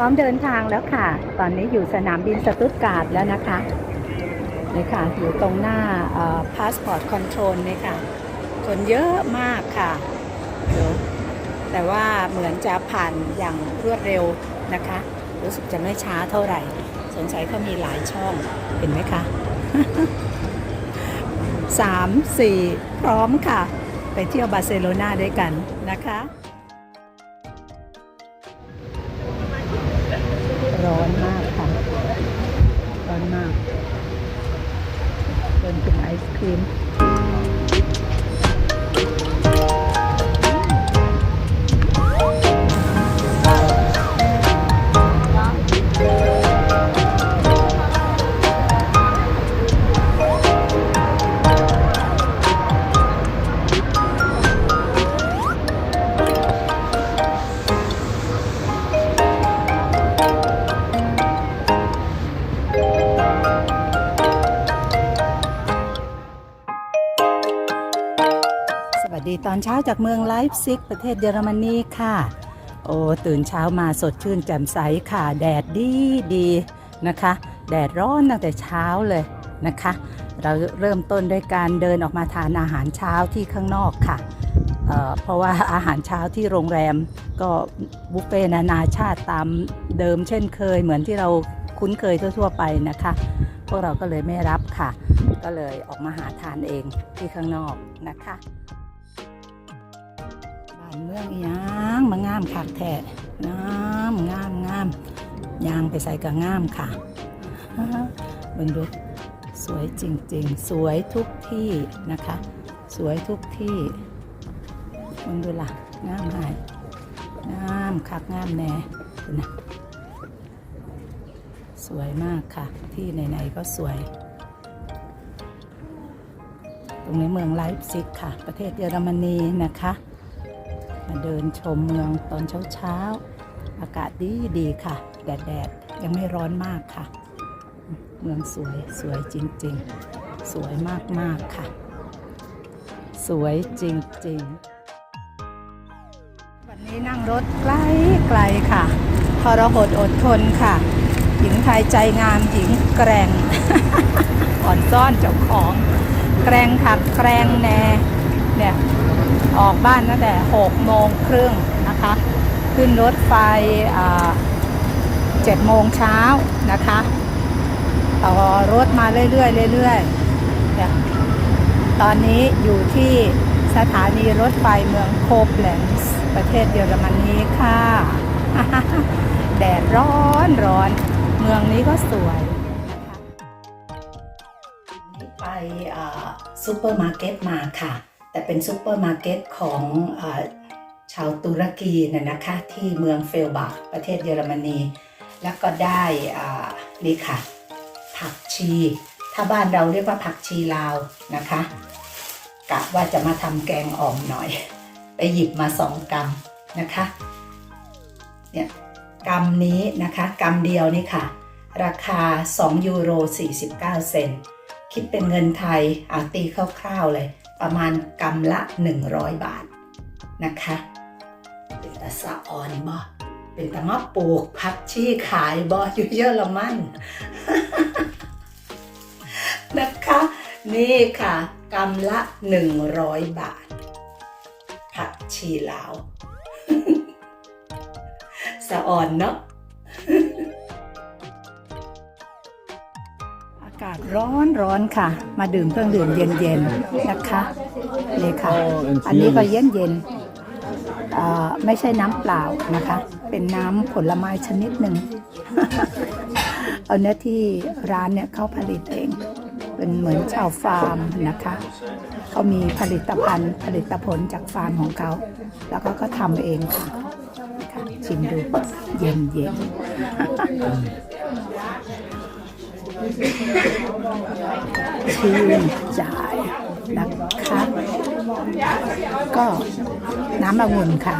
ร้อมเดินทางแล้วค่ะ ตอนนี้อยู่สนามบินสตุตการ์ดแล้วนะคะนี่ค่ะ อยู่ตรงหน้าพาสปอร์ตคอนโทรลนี่ค่ะ คนเยอะมากค่ะเดี๋ยวแต่ว่าเหมือนจะผ่านอย่างรวดเร็วนะคะ รู้สึกจะไม่ช้าเท่าไหร่ สงสัยเขามีหลายช่องเห็นไหมคะสามสี่พร้อมค่ะ ไปเที่ยวบาร์เซโลนาด้วยกันนะคะ ร้อนมากค่ะ ร้อนมากเดินถึงไอศครีม วัสดีตอนเช้าจากเมืองไลฟ์ซิกประเทศเยอรมนีค่ะ โอ้ตื่นเช้ามาสดชื่นแจ่มใสค่ะ แดดดีดีนะคะ แดดร้อนตั้งแต่เช้าเลยนะคะ เราเริ่มต้นด้วยการเดินออกมาทานอาหารเช้าที่ข้างนอกค่ะเเพราะว่าอาหารเช้าที่โรงแรมก็บุฟเฟ่ต์นานาชาติตามเดิมเช่นเคย เหมือนที่เราคุ้นเคยทั่วๆไปนะคะ พวกเราก็เลยไม่รับค่ะ ก็เลยออกมาหาทานเองที่ข้างนอกนะคะานเมืองอีหยังมางามคักแท้งามงามงามยางไปใส่กับงามค่ะเบิ่งดูสวยจริงๆ สวยทุกที่นะคะ สวยทุกที่เบิ่งดูล่ะงามหายงามคักงามแน่นนะสวยมากค่ะ ที่ไหนๆก็สวย ตรงนี้เมืองไลฟ์ซิกค่ะ ประเทศเยอรมนีนะคะ มาเดินชมเมืองตอนเช้าๆ อากาศดีดีๆค่ะแดดแดดๆ ยังไม่ร้อนมากค่ะ เมืองสวยสวยจริงๆ สวยมากๆค่ะ สวยจริงๆ วันนี้นั่งรถไกลไกลๆค่ะทรหดอดทนค่ะ หญิงไทยใจงามหญิงแกร่งอ่อนซ่อนเจ้าของ แกรงขักแกรงแน่เนี่ย ออกบ้านตั้งแต่6โมงครึ่งนะคะ ขึ้นรถไฟ7โมงเช้านะคะต่อรถมาเรื่อยๆเรื่อยๆเนี่ยตอนนี้อยู่ที่สถานีรถไฟเมืองโคบแลนส์ประเทศเยอรมนีค่ะ แดดร้อนร้อน เมืองนี้ก็สวยไปซูเปอร์มาร์เก็ตมาค่ะ แต่เป็นซูเปอร์มาร์เก็ตของอชาวตุรกีนะนะคะที่เมืองเฟลบาคประเทศเยอรมนี แล้วก็ได้นี่ค่ะ ผักชี ถ้าบ้านเราเรียกว่าผักชีลาวนะคะกะว่าจะมาทำแกงอ่อมหน่อย ไปหยิบมาสองกำนะคะเนี่ยกำนี้นะคะกำเดียวนี่ค่ะ ราคา 2 ยูโร 49 เซนคิดเป็นเงินไทยอาตีคร่าวๆเลย ประมาณกำละ 100 บาทนะคะเป็นตะสะออนบ่เป็นตะมะปลูกพักชี่ขายบ่อยู่เยอะละมั่นนะคะ นี่ค่ะกำละ 100 บาท ผักชีลาว สะอ่อนเนาะากาศร้อนร้อนค่ะ มาดื่มเครื่องดื่มเย็นๆนะคะนี่ค่ะ อันนี้ก็เย็นเย็นๆอ่าไม่ใช่น้ำเปล่านะคะ เป็นน้ำผลไม้ชนิดหนึ่งเอาเนื้อที่ร้านเนี่ยเขาผลิตเอง เป็นเหมือนชาวฟาร์มนะคะเขามีผลิตภัณฑ์ผลิตผลจากฟาร์มของเขา แล้วก็ก็ทำเองค่ะค่ะชิมดูเย็นเย็นๆ ชื่นใจนะคะก็น้ำองุ่นค่ะ